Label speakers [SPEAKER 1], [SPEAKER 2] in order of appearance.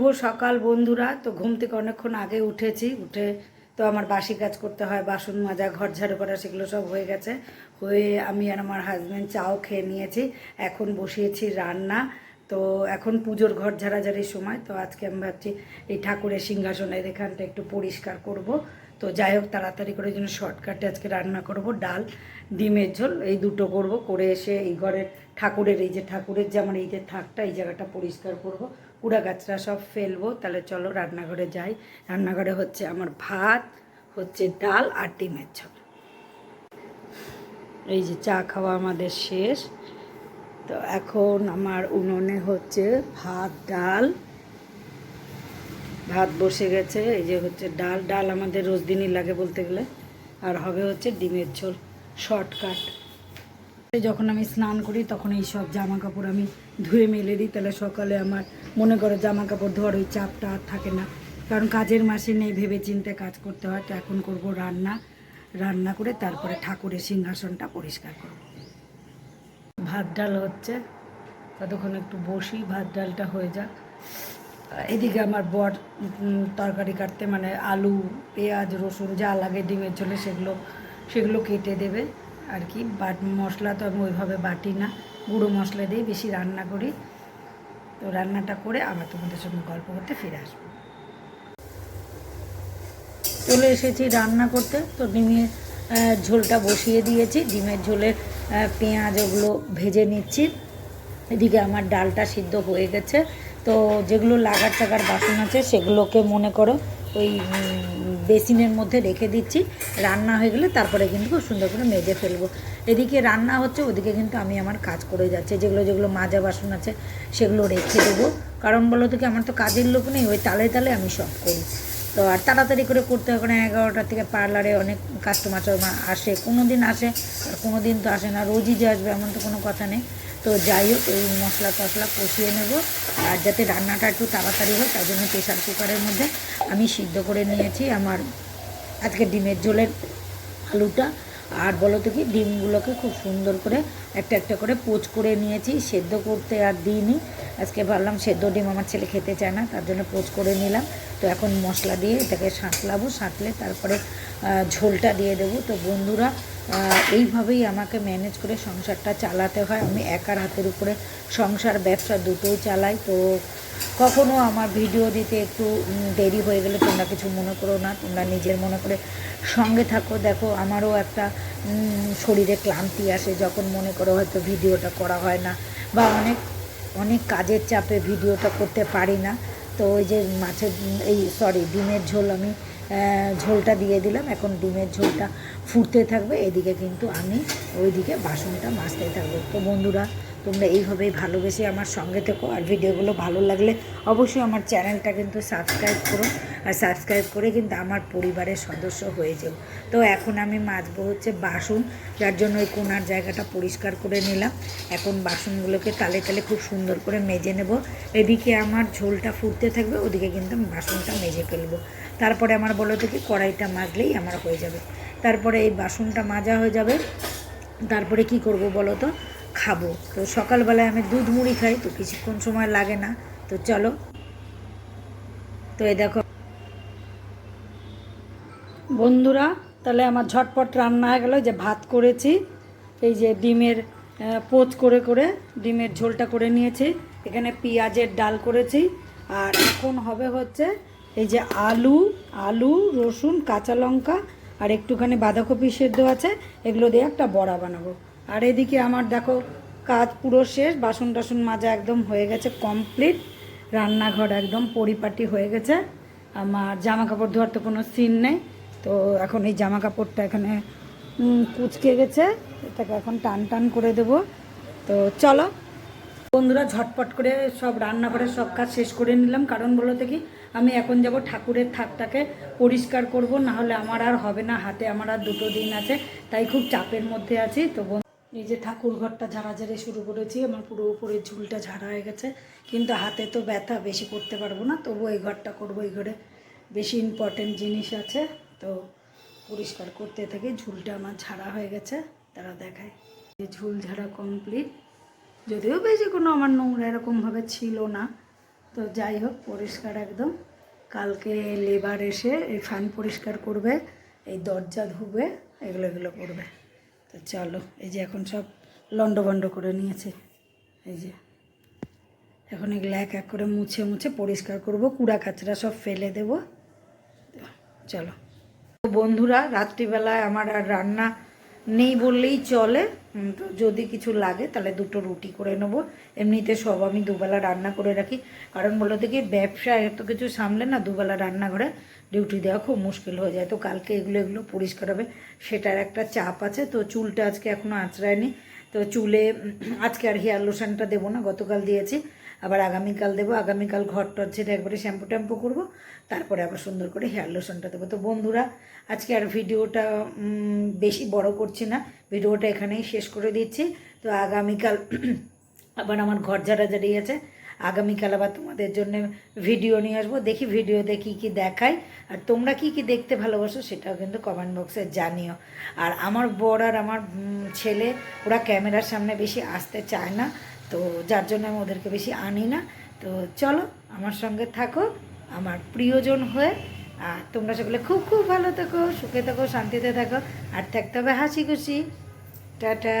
[SPEAKER 1] শুভ সকাল, বন্ধুরা, তো ঘুম থেকে অনেকক্ষণ আগে উঠেছি, উঠে তো আমার বাসি কাজ করতে হয়, বাসন মাজা, ঘর ঝাড়ু করা, সেগুলো সব হয়ে গেছে। হয়ে আমি আর আমার হাজব্যান্ড চাও খেয়ে নিয়েছি, এখন বসিয়েছি রান্না। তো এখন পুজোর ঘর ঝাড়াঝাড়ির সময়, তো আজকে আমি ভাবছি এই ঠাকুরের সিংহাসনের এখানটা একটু পরিষ্কার করব। তো যাই হোক, তাড়াতাড়ি করে জন্য শর্টকাটে আজকে রান্না করব, ডাল, ডিমের ঝোল, এই দুটো করব, করে এসে এই ঘরের ঠাকুরের, এই যে ঠাকুরের যে আমার এই যে থাকটা, এই জায়গাটা পরিষ্কার করব। কুড়া গাছরা সব ফেলব, তাহলে চলো রান্নাঘরে যাই। রান্নাঘরে হচ্ছে আমার ভাত, হচ্ছে ডাল আর ডিমের ঝোল। এই যে চা খাওয়া আমাদের শেষ। তো এখন আমার উনুনে হচ্ছে ভাত, ডাল। ভাত বসে গেছে, এই যে হচ্ছে ডাল। ডাল আমাদের রোজ দিনই লাগে বলতে গেলে। আর হবে হচ্ছে ডিমের ঝোল, শর্টকাট। যখন আমি স্নান করি, তখন এই সব জামা কাপড় আমি ধুয়ে মেলে দিই। তাহলে সকালে আমার মনে করো জামা কাপড় ধোয়ার ওই চাপটা আর থাকে না। কারণ কাজের মাসে নেই ভেবে চিন্তে কাজ করতে হয়। তো এখন করব রান্না। রান্না করে তারপরে ঠাকুরের সিংহাসনটা পরিষ্কার করব। ভাত ডাল হচ্ছে। ততক্ষণ একটু বসি, ভাত ডালটা হয়ে যাক। এদিকে আমার বর তরকারি কাটতে মানে আলু, পেঁয়াজ, রসুন যা লাগে ডিমের ঝোলে সেগুলো সেগুলো কেটে দেবে। আর কি, বাট মশলা তো আমি ওইভাবে বাটি না, গুঁড়ো মশলা দিয়ে বেশি রান্না করি। তো রান্নাটা করে আবার তোমাদের সঙ্গে গল্প করতে ফিরে আসব। চলে এসেছি রান্না করতে। তো ডিমের ঝোলটা বসিয়ে দিয়েছি। ডিমের ঝোলের পেঁয়াজ ওগুলো ভেজে নিচ্ছি। এদিকে আমার ডালটা সিদ্ধ হয়ে গেছে। তো যেগুলো লাগার টাকার বাসন আছে সেগুলোকে মনে করো ওই বেসিনের মধ্যে রেখে দিচ্ছি। রান্না হয়ে গেলে তারপরে কিন্তু খুব সুন্দর করে মেজে ফেলব। এদিকে রান্না হচ্ছে, ওদিকে কিন্তু আমি আমার কাজ করে যাচ্ছি। যেগুলো যেগুলো মাজা বাসন আছে, সেগুলো রেখে দেবো। কারণ বলো তো কি, আমার তো কাজের লোক নেই, ওই তালে তালে আমি সব করি। তো আর তাড়াতাড়ি করে করতে হয় কারণ এগারোটা থেকে পার্লারে অনেক কাস্টমার আসে। কোনো দিন আসে, আর কোনো দিন তো আসে না। রোজই যে আসবে, এমন তো কোনো কথা নেই। তো যাই হোক, এই মশলা টশলা কষিয়ে নেব। আর যাতে রান্নাটা একটু তাড়াতাড়ি হয় তার জন্য প্রেশার কুকারের মধ্যে আমি সিদ্ধ করে নিয়েছি আমার আজকে ডিমের ঝোলের আলুটা। আর বলো তো কি, ডিমগুলোকে খুব সুন্দর করে একটা একটা করে পোচ করে নিয়েছি। সেদ্ধ করতে আর দিইনি। আজকে ভাবলাম সেদ্ধ ডিম আমার ছেলে খেতে চায় না, তার জন্য পোচ করে নিলাম। তো এখন মশলা দিয়ে এটাকে সাঁতলাবো, সাঁতলে তারপরে ঝোলটা দিয়ে দেবো। তো বন্ধুরা এইভাবেই আমাকে ম্যানেজ করে সংসারটা চালাতে হয়। আমি একার হাতের উপরে সংসার, ব্যবসা দুটোই চালাই। তো কখনো আমার ভিডিও দিতে একটু দেরি হয়ে গেলে তোমরা কিছু মনে করো না। তোমরা নিজের মনে করে সঙ্গে থাকো। দেখো, আমারও একটা শরীরে ক্লান্তি আসে যখন মনে করো হয়তো ভিডিওটা করা হয় না বা অনেক অনেক কাজের চাপে ভিডিওটা করতে পারি না। তো ওই যে মাছের, এই সরি ডিমের ঝোল আমি ঝোলটা দিয়ে দিলাম। এখন ডিমের ঝোলটা ফুটতে থাকবে। এদিকে কিন্তু আমি ওইদিকে বাসনটা মাজতে থাকব। তো বন্ধুরা তোমরা এইভাবেই ভালোবেসে আমার সঙ্গে থেকো। আর ভিডিওগুলো ভালো লাগলে অবশ্যই আমার চ্যানেলটা কিন্তু সাবস্ক্রাইব করো। আর সাবস্ক্রাইব করে কিন্তু আমার পরিবারের সদস্য হয়ে যাও। তো এখন আমি মাজবো হচ্ছে বাসন। যার জন্য ওই কোনার জায়গাটা পরিষ্কার করে নিলাম। এখন বাসনগুলোকে তালে তালে খুব সুন্দর করে মেজে নেব। এদিকে আমার ঝোলটা ফুটতে থাকবে, ওদিকে কিন্তু আমি বাসনটা মেজে ফেলব। তারপরে আমার বলো তো কি, কড়াইটা মাজলেই আমার হয়ে যাবে। তারপরে এই বাসনটা মাজা হয়ে যাবে। তারপরে কি করব বলো তো? খাব। তো সকালবেলায় আমি দুধ মুড়ি খাই, তো কিছুক্ষণ সময় লাগে না। তো চলো। তো এই দেখো। বন্ধুরা, তাহলে আমার ঝটপট রান্না হয়ে গেল। যে ভাত করেছি, এই যে ডিমের পোচ করে করে ডিমের ঝোলটা করে নিয়েছি। এখানে পেঁয়াজের ডাল করেছি। আর এখন হবে হচ্ছে এই যে আলু আলু, রসুন, কাঁচা লঙ্কা আর একটুখানি বাঁধাকপি সেদ্ধ আছে। এগুলো দিয়ে একটা বড়া বানাবো। আর এদিকে আমার দেখো, কাজ পুরো শেষ, বাসন টাসন মাজা একদম হয়ে গেছে কমপ্লিট রান্নাঘর একদম পরিপাটি হয়ে গেছে। আমার জামা কাপড় ধোয়ার তো কোনো সিন নেই, তো এখন এই জামা কাপড়টা এখানে কুচকে গেছে, এটাকে এখন টান টান করে দেবো। তো চলো, বন্ধুরা ঝটপট করে সব রান্না করে সব কাজ শেষ করে নিলাম, কারণ বলো তো কি, আমি এখন যাব ঠাকুরের থাকটাকে পরিষ্কার করব না হলে আমার আর হবে না, হাতে আমার আর দুটো দিন আছে, তাই খুব চাপের মধ্যে আছি, তো বন্ধু- এই যে ঠাকুর ঘরটা ঝাড়াঝাড়ি শুরু করেছি, আমার পুরো উপরের ঝুলটা ঝাড়া হয়ে গেছে। কিন্তু হাতে তো ব্যথা, বেশি করতে পারব না তবু এই ঘরটা করব, এই ঘরে বেশি ইম্পর্টেন্ট জিনিস আছে। তো পরিষ্কার করতে থেকে, ঝুলটা আমার ঝাড়া হয়ে গেছে, তারা দেখায়। যে ঝুল ঝাড়া কমপ্লিট যদিও বেশি কোনো আমার নোংরা এরকমভাবে ছিল না। তো যাই হোক, পরিষ্কার একদম। কালকে লেবার এসে এই ফ্যান পরিষ্কার করবে, এই দরজা ধুবে, এগুলো এগুলো করবে। তো চলো, এই যে এখন সব লন্ডভন্ড করে নিয়েছে। এই যে, এখন এগুলো এক এক করে মুছে মুছে পরিষ্কার করব, কুড়া কাচরা সব ফেলে দেব। চলো। বন্ধুরা, রাত্রিবেলায় আমার আর রান্না নেই বললেই চলে। তো যদি কিছু লাগে তাহলে দুটো রুটি করে নেব। এমনিতে সব আমি দুবেলা রান্না করে রাখি। কারণ বলো দেখি ব্যবসা এত কিছু সামলে না দুবেলা রান্নাঘরে ডিউটি দেওয়া খুব মুশকিল হয়ে যায়। তো কালকে এগুলো এগুলো পরিষ্কার হবে। সেটার একটা চাপ আছে, তো চুলটা আজকে এখনও আঁচড়ায়নি। তো চুলে আজকে আর হেয়ার লোশনটা দেবো না, গতকাল দিয়েছি। আবার আগামীকাল দেবো, আগামীকাল ঘর টর ছেড়ে একবারে শ্যাম্পু ট্যাম্পু করব, তারপরে আবার সুন্দর করে হেয়ার লোশনটা দেবো। তো বন্ধুরা, আজকে আর ভিডিওটা বেশি বড় করছি না, ভিডিওটা এখানেই শেষ করে দিচ্ছি। তো আগামীকাল আবার আমার ঘর ঝাড়াঝাড়ি আছে, আগামীকাল আবার তোমাদের জন্য ভিডিও নিয়ে আসব। দেখি ভিডিওতে কী কী দেখাই, আর তোমরা কি কি দেখতে ভালোবাসো সেটাও কিন্তু কমেন্ট বক্সে জানিও। আর আমার বর আর আমার ছেলে, ওরা ক্যামেরার সামনে বেশি আসতে চায় না তো যার জন্য আমি ওদেরকে বেশি আনি না। তো চলো, আমার সঙ্গে থাকো, আমার প্রিয়জন হয়ে, আর তোমরা সকলে খুব খুব ভালো থাকো, সুখে থাকো, শান্তিতে থাকো, আর থাকতে হবে হাসি খুশি। টাটা।